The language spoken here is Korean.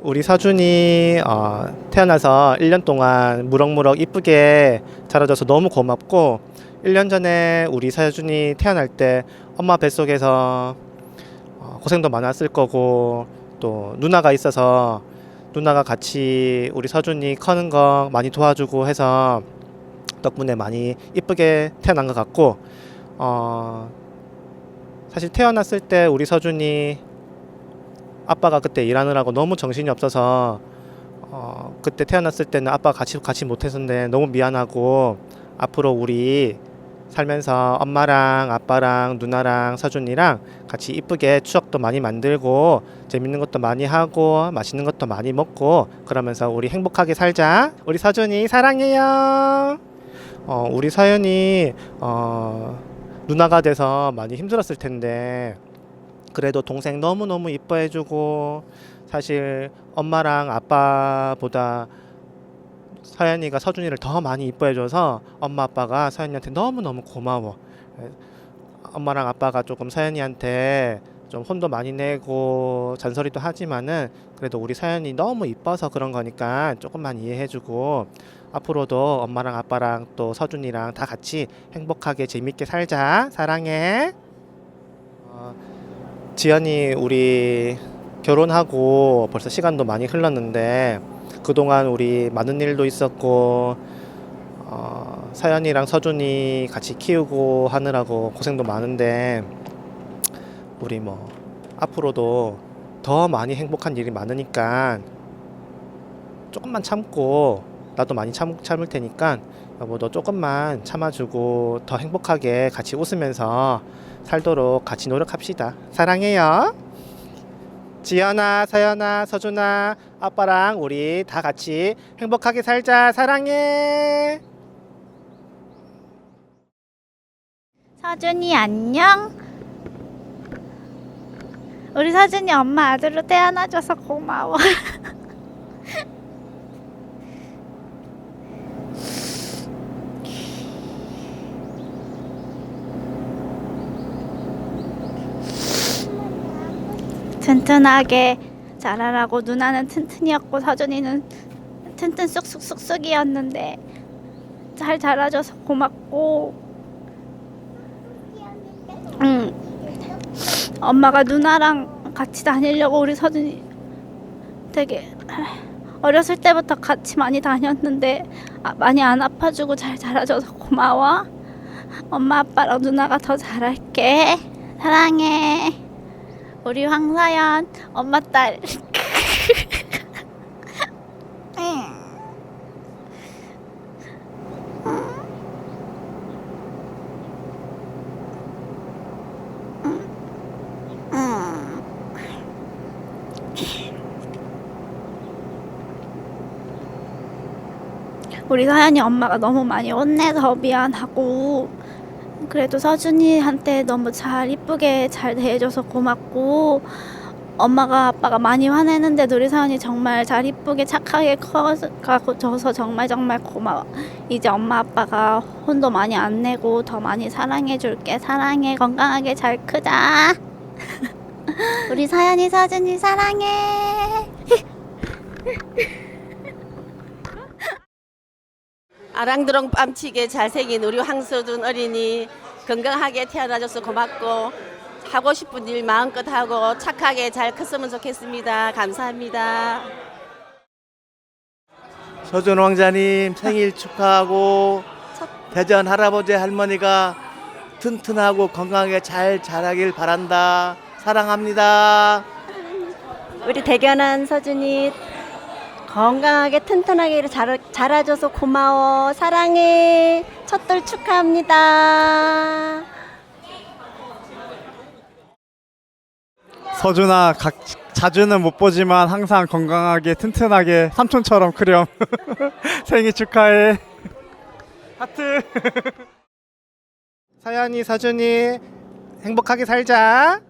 우리 서준이 어, 태어나서 1년 동안 무럭무럭 이쁘게 자라줘서 너무 고맙고 1년 전에 우리 서준이 태어날 때 엄마 뱃속에서 어, 고생도 많았을 거고 또 누나가 있어서 누나가 같이 우리 서준이 커는 거 많이 도와주고 해서 덕분에 많이 이쁘게 태어난 것 같고 어, 사실 태어났을 때 우리 서준이 아빠가 그때 일하느라고 너무 정신이 없어서 어, 그때 태어났을 때는 아빠 같이 같이 못했었는데 너무 미안하고 앞으로 우리 살면서 엄마랑 아빠랑 누나랑 서준이랑 같이 이쁘게 추억도 많이 만들고 재밌는 것도 많이 하고 맛있는 것도 많이 먹고 그러면서 우리 행복하게 살자. 우리 서준이 사랑해요. 어, 우리 서연이 어, 누나가 돼서 많이 힘들었을 텐데 그래도 동생 너무너무 이뻐해주고 사실 엄마랑 아빠보다 서연이가 서준이를 더 많이 이뻐해줘서 엄마 아빠가 서연이한테 너무너무 고마워. 에, 엄마랑 아빠가 조금 서연이한테 좀 혼도 많이 내고 잔소리도 하지만은 그래도 우리 서연이 너무 이뻐서 그런 거니까 조금만 이해해주고 앞으로도 엄마랑 아빠랑 또 서준이랑 다 같이 행복하게 재밌게 살자. 사랑해. 어, 지연이 우리 결혼하고 벌써 시간도 많이 흘렀는데 그동안 우리 많은 일도 있었고 어, 서연이랑 서준이 같이 키우고 하느라고 고생도 많은데 우리 뭐 앞으로도 더 많이 행복한 일이 많으니까 조금만 참고 나도 많이 참, 참을 테니까 여보 너 조금만 참아주고 더 행복하게 같이 웃으면서 살도록 같이 노력합시다. 사랑해요. 지연아, 서연아, 서준아, 아빠랑 우리 다 같이 행복하게 살자. 사랑해. 서준이 안녕. 우리 서준이 엄마 아들로 태어나줘서 고마워. 튼튼하게 자라라고 누나는 튼튼이었고 서준이는 튼튼 쑥쑥쑥쑥이었는데 잘 자라줘서 고맙고 응. 엄마가 누나랑 같이 다니려고 우리 서준이 되게 어렸을 때부터 같이 많이 다녔는데 아, 많이 안 아파주고 잘 자라줘서 고마워. 엄마 아빠랑 누나가 더 잘할게. 사랑해. 우리 황서연 엄마 딸. 우리 서연이 엄마가 너무 많이 혼내서 미안하고 그래도 서준이한테 너무 잘 이쁘게 잘 대해줘서 고맙고 엄마가 아빠가 많이 화내는데도 우리 서연이 정말 잘 이쁘게 착하게 커가줘서 정말 정말 고마워. 이제 엄마 아빠가 혼도 많이 안 내고 더 많이 사랑해줄게. 사랑해. 건강하게 잘 크자. 우리 서연이 서준이 사랑해. 아랑드롱 뺨치게 잘생긴 우리 황서준 어린이 건강하게 태어나줘서 고맙고 하고 싶은 일 마음껏 하고 착하게 잘 컸으면 좋겠습니다. 감사합니다. 서준 왕자님 생일 축하하고 대전 할아버지 할머니가 튼튼하고 건강하게 잘 자라길 바란다. 사랑합니다. 우리 대견한 서준이 건강하게 튼튼하게 자라, 자라줘서 고마워. 사랑해. 첫돌 축하합니다. 서준아 각, 자주는 못 보지만 항상 건강하게 튼튼하게 삼촌처럼 크렴. 생일 축하해. 하트. 서연이, 서준이 행복하게 살자.